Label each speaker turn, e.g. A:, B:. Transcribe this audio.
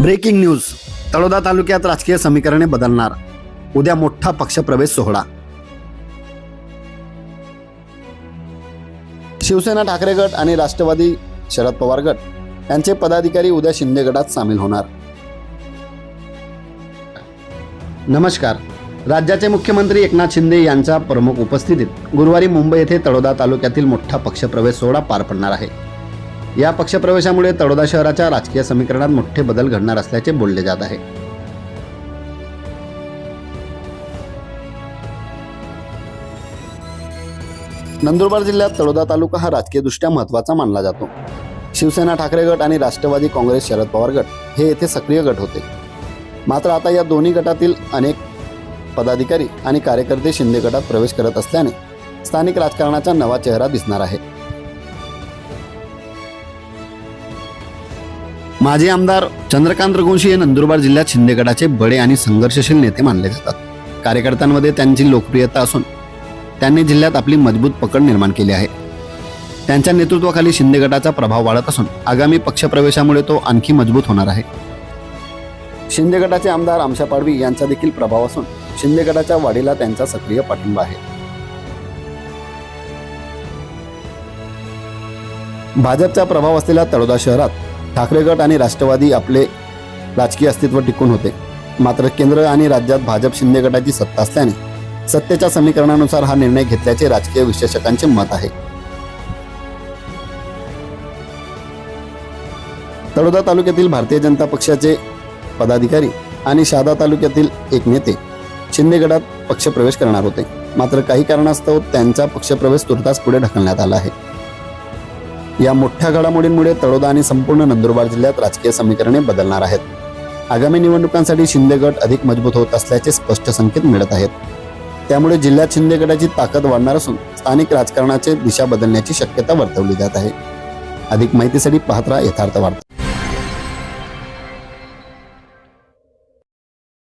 A: Breaking news. Taloda तालुक्यात राजकीय समीकरणे बदलणार. उद्या मोठा पक्षप्रवेश सोहळा. शिवसेना ठाकरे गट आणि राष्ट्रवादी शरद पवार गट यांचे पदाधिकारी उद्या शिंदे गटात सामील होणार. नमस्कार. राज्याचे मुख्यमंत्री एकनाथ शिंदे यांच्या प्रमुख उपस्थितीत गुरुवारी मुंबई येथे तळोदा तालुक्यातील मोठा पक्षप्रवेश सोहळा पार पडणार आहे. या पक्षप्रवेशामुळे तळोदा शहराच्या राजकीय समीकरणात मोठे बदल घडणार असल्याचे बोलले जात आहे. नंदुरबार जिल्ह्यात तळोदा तालुका हा राजकीयदृष्ट्या महत्त्वाचा मानला जातो. शिवसेना ठाकरे गट आणि राष्ट्रवादी काँग्रेस शरद पवार गट हे येथे सक्रिय गट होते. मात्र आता या दोन्ही गटातील अनेक पदाधिकारी आणि कार्यकर्ते शिंदे गटात प्रवेश करत असल्याने स्थानिक राजकारणाचा नवा चेहरा दिसणार आहे. माजी आमदार चंद्रकांत रघुवंशी हे नंदुरबार जिल्ह्यात शिंदे गटाचे बडे आणि संघर्षशील नेते मानले जातात. कार्यकर्त्यांमध्ये त्यांची लोकप्रियता असून त्यांनी जिल्ह्यात आपली मजबूत पकड निर्माण केली आहे. त्यांच्या नेतृत्वाखाली शिंदे गटाचा प्रभाव वाढत असून आगामी पक्षप्रवेशामुळे तो आणखी मजबूत होणार आहे. शिंदे गटाचे आमदार आमशा पाडवी यांचा देखील प्रभाव असून शिंदे गटाच्या वाढीला त्यांचा सक्रिय पाठिंबा आहे. भाजपचा प्रभाव असलेल्या तळोदा शहरात ठाकरे गट आणि राष्ट्रवादी आपले राजकीय अस्तित्व टिकून होते. मात्र केंद्र आणि राज्यात भाजप शिंदे गटाची सत्ता असल्याने सत्तेच्या समीकरणानुसार हा निर्णय घेतल्याचे राजकीय विश्लेषकांचे मत आहे. तळोदा तालुक्यातील भारतीय जनता पक्षाचे पदाधिकारी आणि शहादा तालुक्यातील एक नेते शिंदे गटात पक्षप्रवेश करणार होते. मात्र काही कारणास्तव त्यांचा पक्षप्रवेश तुर्तास पुढे ढकलण्यात आला आहे. या मोठ्या घडामोडींमुळे तळोदा आणि संपूर्ण नंदुरबार जिल्ह्यात राजकीय समीकरणे बदलणार आहेत. आगामी निवडणुकांसाठी शिंदे गट अधिक मजबूत होत असल्याचे स्पष्ट संकेत मिळत आहेत. त्यामुळे जिल्ह्यात शिंदे गटाची ताकद वाढणार असून स्थानिक राजकारणाचे दिशा बदलण्याची शक्यता वर्तवली जात आहे. अधिक माहितीसाठी पाहत राहा यथार्थ वार्ता.